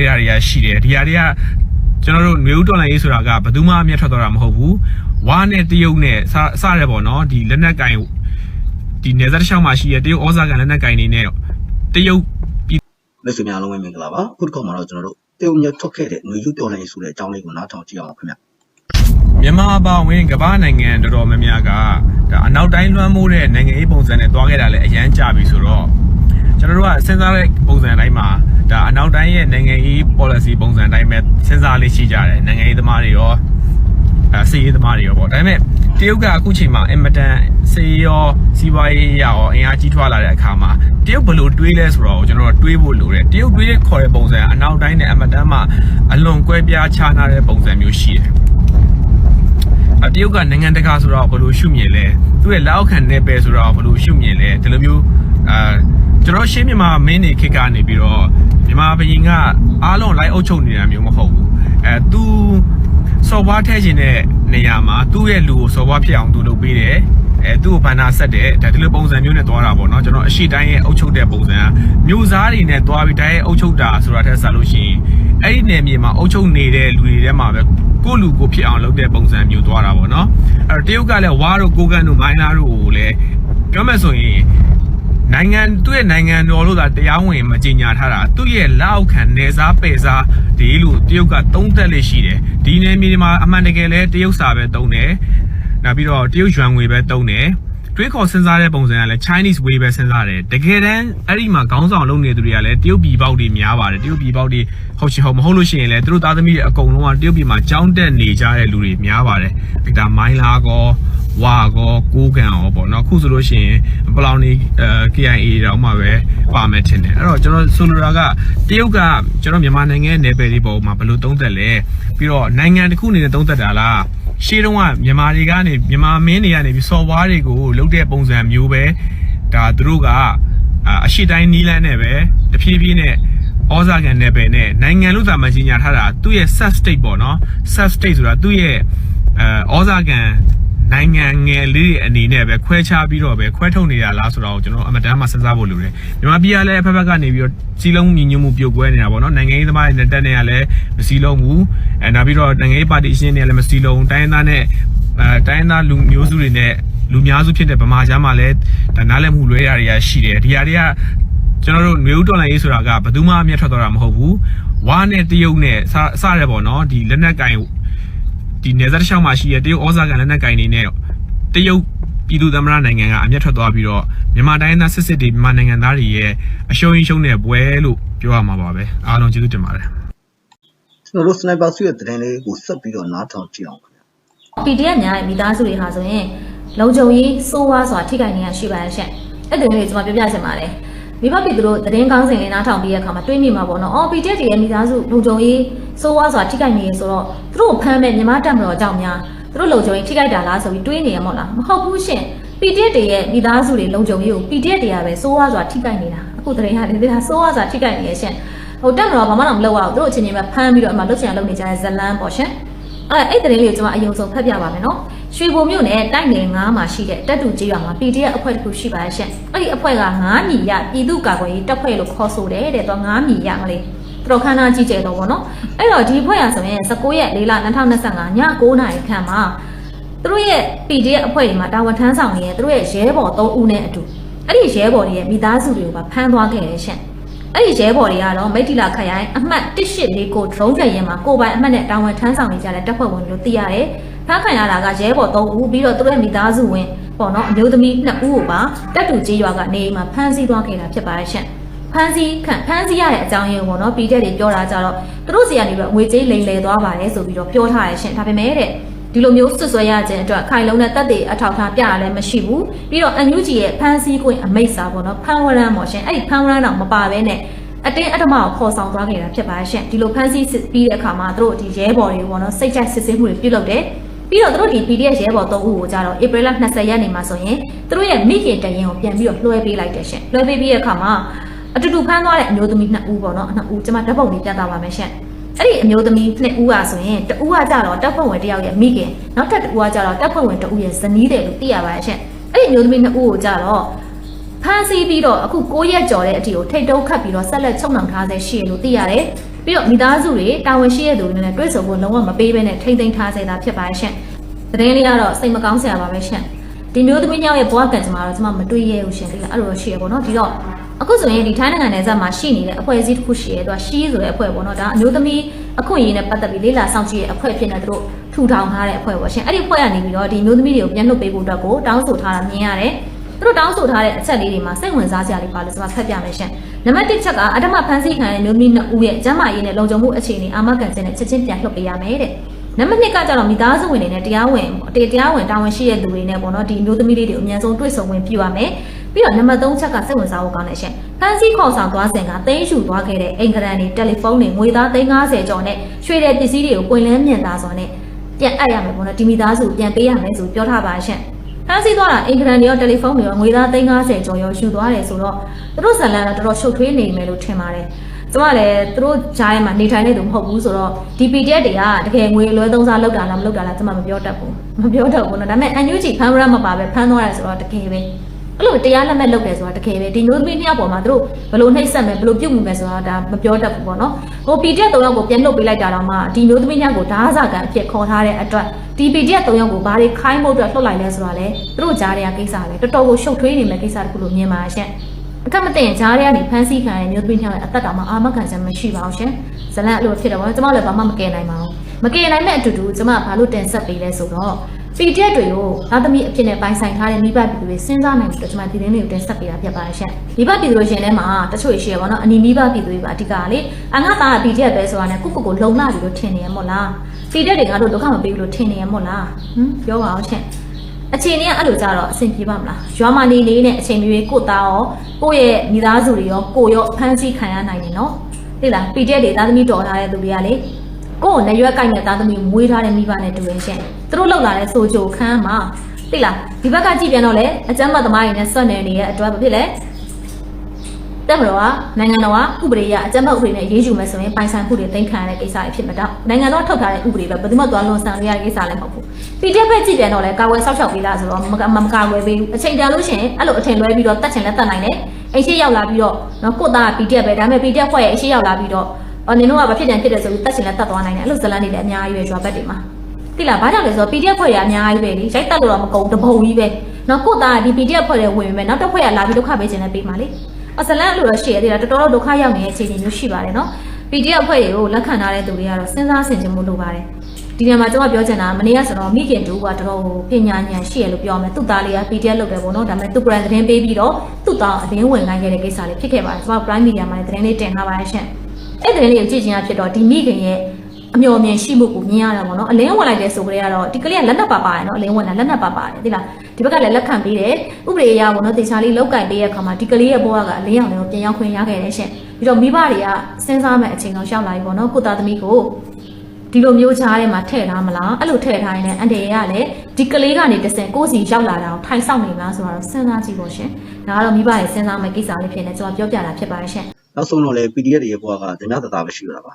နေရာတွေကရှိတယ်ဒီဟာတွေကကျွန်တော်တို့ຫນွေဦးတော်လိုင်းရေးဆိုတာကဘယ်သူမှအမျက်ထွက်သွားတာမဟုတ်ဘူးဝါနဲ့တရုတ်နဲ့စစရဲပေါ့နော်ဒီလက်နက်ကင်ဒီနေဇက်တစ်ချောင်းမှာရှိတဲ့တရုတ်ဩဇာကန်လက်နက်ကင်နေနဲ့တရုတ် လက်စွပ်များအားလုံးပဲမင်္ဂလာပါခုတစ်ခေါက်မှာတော့ကျွန်တော်တို့တရုတ်မြတ်ထွက်ခဲ့တဲ့ຫນွေရုပ်တော်လိုင်းဆိုတဲ့အကြောင်းလေးကိုနားထောင်ကြည့်အောင်ခင်ဗျ မြန်မာအပါအဝင်ကမ္ဘာနိုင်ငံတော်တော်များများကဒါအနောက်တိုင်းလွှမ်းမိုးတဲ့နိုင်ငံရေးပုံစံနဲ့တွားခဲ့တာလည်းအရန်ကြပြီဆိုတော့ ကျွန်တော်တို့ကစဉ်းစားတဲ့ပုံစံတိုင်းမှာဒါအနောက်တိုင်းရဲ့နိုင်ငံရေး policy ပုံစံတိုင်းပဲစဉ်းစားလေးရှိကြတယ်နိုင်ငံရေးသမားတွေရောအဲစီးရေးသမားတွေရောပေါ့ဒါပေမဲ့တရုတ်ကအခုချိန်မှာအင်မတန်စီးရောစီးပွားရေးရောအင်အားကြီးထွားလာတဲ့အခါမှာတရုတ်ဘယ်လိုတွေးလဲဆိုတော့ကျွန်တော်တို့တွေးဖို့လိုတယ်တရုတ်တွေးတဲ့ခေါ်တဲ့ပုံစံအနောက်တိုင်းနဲ့အမတန်မှအလွန်ကွဲပြားခြားနားတဲ့ပုံစံမျိုးရှိတယ်အတရုတ်ကနိုင်ငံတကာဆိုတော့ဘယ်လိုရှုမြင်လဲသူ့ရဲ့လက်အောက်ခံနယ်ပယ်ဆိုတော့ဘယ်လိုရှုမြင်လဲဒီလိုမျိုး အာကျွန်တော်ရှင်းမြန်မာမင်းနေခေတ်ကနေပြီးတော့မြန်မာဘရင်ကအားလုံးလိုက်အုပ်ချုပ်နေတာမျိုးမဟုတ်ဘူးအဲသူစော်ဘွားထည့်ခြင်းတဲ့နေရာမှာသူ့ရဲ့လူကိုစော်ဘွားဖြစ်အောင်သူလုပ်ပေးတယ်အဲသူ့ကိုဘန္နာဆက်တယ်ဒါဒီလိုပုံစံမျိုးနဲ့သွားတာပေါ့နော်ကျွန်တော်အရှိတိုင်းရဲ့အုပ်ချုပ်တဲ့ပုံစံကမျိုးစားတွေနဲ့သွားပြီးတိုင်းရဲ့အုပ်ချုပ်တာဆိုတာထက်ဆက်လို့ရှိရင်အဲ့ဒီနယ်မြေမှာအုပ်ချုပ်နေတဲ့လူတွေထဲမှာပဲကိုယ့်လူကိုဖြစ်အောင်လုပ်တဲ့ပုံစံမျိုးသွားတာပေါ့နော်အဲ့တော့တရုတ်ကလည်းဝါတို့ကိုကန်တို့မိုင်းလာတို့ကိုလည်းပြောမယ်ဆိုရင် နိုင်ငံသူ့ရဲ့နိုင်ငံတော်လို့သာတရားဝင်မကြေညာထားတာသူ့ရဲ့လက်အောက်ခံနေစားပယ်စားဒီလိုတရုတ်ကသုံးသက်လေးရှိတယ်ဒီနယ်မြေမှာအမှန်တကယ်လဲတရုတ်စာပဲသုံးတယ်နောက်ပြီးတော့တရုတ်ယွမ်ငွေပဲသုံးတယ်တွေးခေါ်စဉ်းစားတဲ့ပုံစံကလည်း Chinese way ပဲစဉ်းစားတယ်တကယ်တမ်းအဲ့ဒီမှာခေါင်းဆောင်လုပ်နေသူတွေကလည်းတရုတ်ပြည်ပေါက်တွေများပါတယ်တရုတ်ပြည်ပေါက်တွေဟုတ်ချင်ဟုတ်မဟုတ်လို့ရှိရင်လည်းသူတို့သားသမီးတွေအကုန်လုံးကတရုတ်ပြည်မှာကြောင်းတက်နေကြတဲ့လူတွေများပါတယ်ဒါမိုင်းလာကောဝါကော ကိုးကန်ရောပေါ့နော်အခုဆိုလို့ရှိရင်ပလောင်နေအဲ KIA တောင်မှပဲပါမယ်ထင်တယ်အဲ့တော့ကျွန်တော်ဆိုလိုတာကတရုတ်ကကျွန်တော်မြန်မာနိုင်ငံရဲ့နယ်ပယ်လေးပေါ်မှာဘယ်လိုသုံးသက်လဲပြီးတော့နိုင်ငံတစ်ခုအနေနဲ့သုံးသက်တာလားရှေးတုန်းကမြန်မာတွေကနေမြန်မာမင်းတွေကနေပြီးစော်ဘွားတွေကိုလုတ်တဲ့ပုံစံမျိုးပဲဒါသူတို့ကအအရှိတိုင်းနီးလန်းနဲ့ပဲတဖြည်းဖြည်းနဲ့ဩဇာကန်နယ်ပယ်နဲ့နိုင်ငံလို့သာမကြီးညာထားတာသူ့ရဲ့ sub state ပေါ့နော် sub state ဆိုတာသူ့ရဲ့အဲဩဇာကန် နိုင်ငံငယ်လေးတွေအနေနဲ့ပဲခွဲခြားပြီးတော့ပဲခွဲထုတ်နေရလားဆိုတော့ကျွန်တော်အမတန်းမှစဉ်းစားဖို့လိုတယ်မြန်မာပြည်ကလည်းအဖက်ဖက်ကနေပြီးတော့စီလုံးညီညွတ်မှုပြုတ်ကွဲနေတာပေါ့နော်နိုင်ငံရေးသမားတွေနဲ့တက်နေရလဲမစီလုံးဘူးအဲနောက်ပြီးတော့နိုင်ငံရေးပါတီရှင်တွေလည်းမစီလုံးတိုင်းရင်းသားနဲ့အဲတိုင်းရင်းသားလူမျိုးစုတွေနဲ့လူများစုဖြစ်တဲ့ဗမာချမ်းမှာလည်းဒါနားလည်မှုလွဲရတွေကရှိတယ်ဒီဟာတွေကကျွန်တော်တို့ຫນွေဦးတော်လိုင်းရေးဆိုတာကဘယ်သူမှအမျက်ထွက်သွားတာမဟုတ်ဘူးဝါနဲ့တရုတ်နဲ့စစရဲပေါ့နော်ဒီလက်နက်ကင် ဒီနေဇက်တစ်ချောင်းမှာရှိတဲ့တရုတ်ဩဇာကန်လက်နက်ကင်နေနဲ့တရုတ်ပြည်သူ့သမ္မတနိုင်ငံကအမျက်ထွက်သွားပြီးတော့မြန်မာတိုင်းသားစစ်စစ်တွေမြန်မာနိုင်ငံသားတွေရဲ့အရှုံးရင်းရှုံးတဲ့ပွဲလို့ပြောရမှာပါပဲအားလုံးကျေးဇူးတင်ပါတယ်ကျွန်တော်တို့စနိုက်ပါစုရဲ့သတင်းလေးကိုဆက်ပြီးတော့နားထောင်ကြည့်အောင်ခင်ဗျ PDF များရဲ့မိသားစုတွေဟာဆိုရင်လုံခြုံရေးစိုးဝါးစွာထိခိုက်နေရရှိပါရဲ့ရှင့်အဲ့ဒီလေးကျွန်မပြောပြချင်ပါတယ် မိဘပြည်သူတို့သတင်းကောင်းစင်လေးနားထောင်ပြီးတဲ့အခါမှာတွေးမိမှာပေါ့နော်အော် PDF တွေရဲ့မိသားစုလုံခြုံရေးစိုးဝါးစွာထိခိုက်နေရဆိုတော့သူတို့ဖမ်းမဲ့ညီမတက်မတော်ကြောင့်များသူတို့လုံခြုံရေးထိခိုက်တာလားဆိုပြီးတွေးနေရမို့လားမဟုတ်ဘူးရှင် PDF တွေရဲ့မိသားစုတွေလုံခြုံရေးကို PDF တွေကပဲစိုးဝါးစွာထိခိုက်နေတာအခုသတင်းရတယ်ဒါစိုးဝါးစွာထိခိုက်နေရရှင်ဟိုတက်မတော်ဘာမှတော့မလုပ်ရဘူးသူတို့အချင်းချင်းပဲဖမ်းပြီးတော့အမှလုတ်ချင်အောင်လုပ်နေကြတဲ့ဇလန်းပေါ့ရှင်အဲ့အဲ့တဲ့လေးကိုကျွန်မအယုံဆုံးဖတ်ပြပါမယ်နော် ရွှေဘုံမြို့နယ်တိုက်နယ်9မှာရှိတဲ့တက်တူကြီးရွာမှာ PDF အဖွဲ့တစ်ခုရှိပါရဲ့ရှင့်အဲ့ဒီအဖွဲ့က9မြီရပြည်သူ့ကာကွယ်ရေးတပ်ဖွဲ့လို့ခေါ်ဆိုတယ်တဲ့တော့9မြီရမလေးသူတို့ခန်းသားကြီးကျယ်တော့ဗောနော်အဲ့တော့ဒီအဖွဲ့ရဆိုရင်19ရက်4လ2025ည9နာရီခန့်မှာသူတို့ရဲ့ PDF အဖွဲ့တွေမှာတာဝန်ထမ်းဆောင်နေတဲ့သူတို့ရဲ့ရဲဘော်3ဦးနဲ့အတူအဲ့ဒီရဲဘော်တွေရဲ့မိသားစုတွေကိုပါဖမ်းသွားခဲ့တယ်ရှင့်အဲ့ဒီရဲဘော်တွေကတော့မိတ္တိလာခရိုင်အမှတ်184ကို drone ကြရင်မှာကိုပိုင်အမှတ်နဲ့တာဝန်ထမ်းဆောင်နေကြတဲ့တပ်ဖွဲ့ဝင်လို့သိရတယ်။ ဖမ်းခံရတာကရဲဘော်3ဦးပြီးတော့သူတို့ရဲ့မိသားစုဝင်ပေါ့နော်အမျိုးသမီး2ဦးကိုပါတပ်တူကြီးရွာကနေအိမ်မှာဖမ်းဆီးသွားခဲ့တာဖြစ်ပါရဲ့ရှင့်။ဖမ်းဆီးခံဖမ်းဆီးရတဲ့အကြောင်းရင်းပေါ့နော်ပြီးတဲ့တွေပြောတာကြတော့သူတို့စီကနေပြီးတော့ငွေကြေးလိမ်လည်သွားပါတယ်ဆိုပြီးတော့ပြောထားရရှင်ဒါပေမဲ့တဲ့ဒီလိုမျိုးဆွဆွဲရခြင်းအတွက်ခိုင်လုံးတဲ့တပ်တွေအထောက်ထားပြရလည်းမရှိဘူးပြီးတော့အန်ယူဂျီရဲ့ဖမ်းဆီးခွင့်အမိတ်စာပေါ့နော်ဖမ်းဝရမ်းပေါ့ရှင်အဲ့ဒီဖမ်းဝရမ်းတော့မပါဘဲနဲ့အတင်းအဓမ္မကိုခေါ်ဆောင်သွားခဲ့တာဖြစ်ပါရှင်ဒီလိုဖမ်းဆီးစစ်ပြီးတဲ့အခါမှာသူတို့ဒီရဲဘော်တွေပေါ့နော်စိတ်ကြိုက်စစ်ဆေးမှုတွေပြုလုပ်တယ် ပြီးတော့သူတို့ဒီ PDF ရဲဘော်၃ဦးကိုကြတော့ဧပြီလ20ရက်နေ့မှာဆိုရင်သူတို့ရဲ့မိခင်တရင်ကိုပြန်ပြီးတော့လွှဲပေးလိုက်တယ်ရှင်လွှဲပေးပြီးတဲ့အခါမှာအတူတူဖမ်းသွားတဲ့အမျိုးသမီး2ဦးပေါ့နော်2ဦးကျွန်မဓာတ်ပုံလေးပြသပါမယ်ရှင်အဲ့ဒီအမျိုးသမီး2ဦးကဆိုရင်တဦးကကြတော့တပ်ဖွဲ့ဝင်တစ်ယောက်ရဲ့မိခင်နောက်ထပ်တဦးကကြတော့တပ်ဖွဲ့ဝင်တဦးရဲ့ဇနီးတယ်လို့သိရပါရဲ့ရှင်အဲ့ဒီအမျိုးသမီး2ဦးကိုကြတော့ဖမ်းဆီးပြီးတော့အခု9ရက်ကျော်တဲ့အထိကိုထိတ်တုံးခတ်ပြီးတော့ဆက်လက်ချုပ်နှောင်ထားဆဲရှိရလို့သိရတယ်။ပြီးတော့မိသားစုတွေတာဝန်ရှိတဲ့သူတွေနဲ့တွေ့ဆုံဖို့လုံးဝမပေးဘဲနဲ့ထိမ့်သိမ်းထားစေတာဖြစ်ပါရဲ့ရှင်သတင်းလေးကတော့စိတ်မကောင်းစရာပါပဲရှင်ဒီမျိုးသမီး ñ ောက်ရဲ့ဘဝကံကြမ္မာတော့ကျွန်မမတွေ့ရဘူးရှင်ဒီလားအဲ့လိုရှိရပေါ့နော်ဒီတော့အခုဆိုရင်ဒီထိုင်းနိုင်ငံနယ်စပ်မှာရှိနေတဲ့အဖွဲ့အစည်းတစ်ခုရှိရဲသူကရှီးဆိုတဲ့အဖွဲ့ပေါ့နော်ဒါအမျိုးသမီးအခွင့်အရေးနဲ့ပတ်သက်ပြီးလေးလာဆောင်ကြည့်ရဲ့အဖွဲ့ဖြစ်နေသူတို့ထူထောင်ထားတဲ့အဖွဲ့ပေါ့ရှင်အဲ့ဒီအဖွဲ့ကနေပြီးတော့ဒီမျိုးသမီးတွေကိုပြန်လွှတ်ပေးဖို့အတွက်ကိုတောင်းဆိုထားတာမြင်ရတယ် သူတို့တောင်းဆိုထားတဲ့အချက်လေးတွေမှာစိတ်ဝင်စားစရာလေးပါလို့ကျွန်မဖတ်ပြမယ်ရှင်နံပါတ်1ချက်ကအဓမ္မဖန်ဆီးခံရတဲ့မျိုးသမီးနှစ်ဦးရဲ့ကျန်းမာရေးနဲ့လုံခြုံမှုအခြေအနေအာမခံချက်နဲ့ချက်ချင်းပြန်လွှတ်ပေးရမယ်တဲ့နံပါတ်2ကကြတော့မိသားစုဝင်တွေနဲ့တရားဝင်တရားဝင်တာဝန်ရှိတဲ့လူတွေနဲ့ပေါ့နော်ဒီမျိုးသမီးလေးတွေအများဆုံးတွေ့ဆုံဝင်ပြုရမယ်ပြီးတော့နံပါတ်3ချက်ကစိတ်ဝင်စားဖို့ကောင်းတဲ့ရှင်ဖန်ဆီးခေါ်ဆောင်သွားစဉ်ကသိမ်းယူသွားခဲ့တဲ့အင်္ဂရန်တွေတယ်လီဖုန်းတွေငွေသား350ကျော်နဲ့ရွှေတဲ့ပစ္စည်းတွေကိုပွင့်လင်းမြင်သာစွာနဲ့ပြန်အပ်ရမယ်ပေါ့နော်ဒီမိသားစုပြန်ပေးရမယ်ဆိုပြောထားပါရှင် ဖမ်းဆီးသွားတာအင်္ဂလန်တွေရောတယ်လီဖုန်းတွေရောငွေသား350ကျော်ရောယူသွားတယ်ဆိုတော့သူတို့ဇလန်ကတော်တော်ရှုပ်ထွေးနေမယ်လို့ထင်ပါတယ်။ကျွန်မလည်းသူတို့ကြားထဲမှာနေထိုင်နေသူမဟုတ်ဘူးဆိုတော့ဒီ PDF တွေကတကယ်ငွေလွဲသုံးစားလောက်တာလားမလောက်တာလားကျွန်မမပြောတတ်ဘူး။မပြောတတ်ဘူးနော်။ဒါပေမဲ့ NUG ဖမ်းရမပါပဲဖမ်းသွားတယ်ဆိုတော့တကယ်ပဲ။ အဲ့လိုတရားလက်မဲ့လုပ်တယ်ဆိုတာတကယ်ပဲဒီမျိုးသမီးနှစ်ယောက်ပေါ်မှာသူတို့ဘယ်လိုနှိပ်စက်မယ်ဘယ်လိုပြုတ်မှုမယ်ဆိုတာဒါမပြောတတ်ဘူးပေါ့နော်ဟို PDF ၃ယောက်ကိုပြန်လုပ်ပေးလိုက်တာတော့မှဒီမျိုးသမီးနှစ်ယောက်ကိုဓာတ်စာကန်အဖြစ်ခေါ်ထားတဲ့အတွက်ဒီ PDF ၃ယောက်ကိုဘာတွေခိုင်းဖို့အတွက်လှုပ်လိုက်လဲဆိုတာလေသူတို့ကြားတဲ့ကိစ္စပဲတော်တော်ကိုရှုပ်ထွေးနေမဲ့ကိစ္စတခုလို့မြင်ပါရှင့်အခက်မတင်ကြားရတဲ့ဖန်ဆီးခံရတဲ့မျိုးသမီးနှစ်ယောက်ရဲ့အသက်တောင်မှအာမခံချက်မရှိပါဘူးရှင်ဇလန်အဲ့လိုဖြစ်တော့ကျွန်မလည်းဘာမှမကယ်နိုင်ပါဘူးမကယ်နိုင်တဲ့အတူတူကျွန်မဘာလို့တင်ဆက်ပေးလဲဆိုတော့ PDF တွေကိုသားသမီးအဖြစ်နဲ့ပိုင်ဆိုင်ထားတဲ့မိဘပြည်သူတွေစဉ်းစားနိုင်လို့ကျွန်မဒီသတင်းတွေကိုတင်ဆက်ပေးတာဖြစ်ပါတယ်ရှင်မိဘပြည်သူတွေရှင်ထဲမှာတချို့ရှိရပါတော့အနီမိဘပြည်သူတွေပါအဓိကလေအငါသားက PDF ပဲဆိုတာနဲ့ကိုကိုကိုလုံလာပြီလို့ထင်နေရမို့လား PDF တွေကတော့ဒုက္ခမပေးဘူးလို့ထင်နေရမို့လားဟမ်ပြောပါအောင်ရှင်အချိန်ကြီးကအဲ့လိုကြတော့အဆင်ပြေပါမလားရွာမနေနေနဲ့အချိန်မျိုးကိုသားရောကိုယ့်ရဲ့မိသားစုတွေရောကိုရောဖမ်းဆီးခံရနိုင်တယ်နော်သိလား PDF တွေသားသမီးတော်ထားတဲ့သူတွေကလေ ကိုယ့်ကိုနရွက်ကိုက်တဲ့သားသမီးမွေးထားတဲ့မိဘနဲ့တူရင်ရှင်သူတို့လောက်လာတဲ့ဆိုချိုခန်းမှာသိလားဒီဘက်ကကြည့်ပြန်တော့လေအကျမ်းမသမားတွေနဲ့ဆွတ်နေနေတဲ့အတွက်ဘာဖြစ်လဲတက်မတော်ကနိုင်ငံတော်ကဥပဒေရအကြမ်းဖက်ဥပဒေနဲ့ရေးယူမယ်ဆိုရင်ပိုင်ဆိုင်မှုတွေသိမ်းခံရတဲ့ကိစ္စတွေဖြစ်မှာတော့နိုင်ငံတော်ထုတ်ထားတဲ့ဥပဒေပဲဘယ်သူမှသွားလွန်ဆန်ရတဲ့ကိစ္စလည်းမဟုတ်ဘူး PDF ဘက်ကြည့်ပြန်တော့လေကာဝယ်ဆောက်ရှောက်ပေးလားဆိုတော့မကမမကာဝယ်ပေးဘူးအချိန်တန်လို့ရှိရင်အဲ့လိုအထင်လွဲပြီးတော့တတ်ချင်လဲတတ်နိုင်တယ်အိမ်ရှိရောက်လာပြီးတော့နော်ကိုသားက PDF ပဲဒါပေမဲ့ PDF ဖွဲ့ရဲ့အရှိရောက်လာပြီးတော့ အော်နင်တို့ကဘာဖြစ်တယ်ဖြစ်တယ်ဆိုပြီးတတ်ချင်လဲတတ်သွားနိုင်တယ်အဲ့လိုဇလန်းတွေလည်းအများကြီးပဲရွာဘက်တွေမှာတိလားဘာကြောင့်လဲဆိုတော့ PDF ဖွဲ့ရအများကြီးပဲလေရိုက်တက်လို့တော့မကုန်တပုံကြီးပဲနော်ကိုသားကဒီ PDF ဖွဲ့တဲ့ဝင်ပေမဲ့နောက်တစ်ဖွဲ့ကလာပြီးဒုက္ခပေးခြင်းနဲ့ပေးပါလေအစလန်းအဲ့လိုတော့ရှိရသေးတာတော်တော်ဒုက္ခရောက်နေတဲ့အခြေအနေမျိုးရှိပါတယ်နော် PDF ဖွဲ့တွေကိုလက်ခံထားတဲ့သူတွေကတော့စဉ်းစားဆင်ခြင်မှုလုပ်ပါတယ်ဒီနေရာမှာကျွန်မပြောချင်တာမနေ့ကဆိုတော့မိခင်တူကတော်တော်ပညာဉာဏ်ရှိရလို့ပြောမယ်သူ့သားလေးက PDF လုပ်တယ်ပေါ့နော်ဒါပေမဲ့သူ brand သတင်းပေးပြီးတော့သူ့သားအတင်းဝင်လိုက်ခဲ့တဲ့ကိစ္စလေးဖြစ်ခဲ့ပါတယ်ကျွန်မ prime media မှာလည်းသတင်းလေးတင်ထားပါတယ်ရှင် အဲ့သတင်းလေးကိုကြည့်ချင်တာဖြစ်တော့ဒီမိခင်ရဲ့အမျော်အမြင်ရှိမှုကိုမြင်ရတာပေါ့နော်အလင်းဝင်လိုက်တဲ့ဆိုကြတဲ့ကတော့ဒီကလေးကလက်နက်ပါပါရယ်နော်အလင်းဝင်တာလက်နက်ပါပါတယ်သိလားဒီဘက်ကလည်းလက်ခံပေးတယ်ဥပဒေအရပေါ့နော်တေချာလေးလောက်ကင်ပေးရတဲ့အခါမှာဒီကလေးရဲ့ဘဝကအလင်းရောင်တွေကိုပြန်ရောက်ခွင့်ရခဲ့တယ်ရှင်ပြီးတော့မိဘတွေကစဉ်းစားမဲ့အချိန်တော့ရောက်လာပြီပေါ့နော်ကိုသားသမီးကိုဒီလိုမျိုးချားထဲမှာထည့်ထားမလားအဲ့လိုထည့်ထားရင်လည်းအန်တယ်ရလည်းဒီကလေးကနေတစ်ဆင့်ကိုယ့်စီရောက်လာတာကိုထိုင်ဆောင်နေမလားဆိုတော့စဉ်းစားကြည့်ဖို့ရှင်ဒါကတော့မိဘရဲ့စဉ်းစားမဲ့ကိစ္စလေးဖြစ်နေကျွန်တော်ပြောပြတာဖြစ်ပါတယ်ရှင် နောက်ဆုံးတော့လေ PDF တွေရဲ့ဘဝကဓမြသတာပဲရှိရတာပါ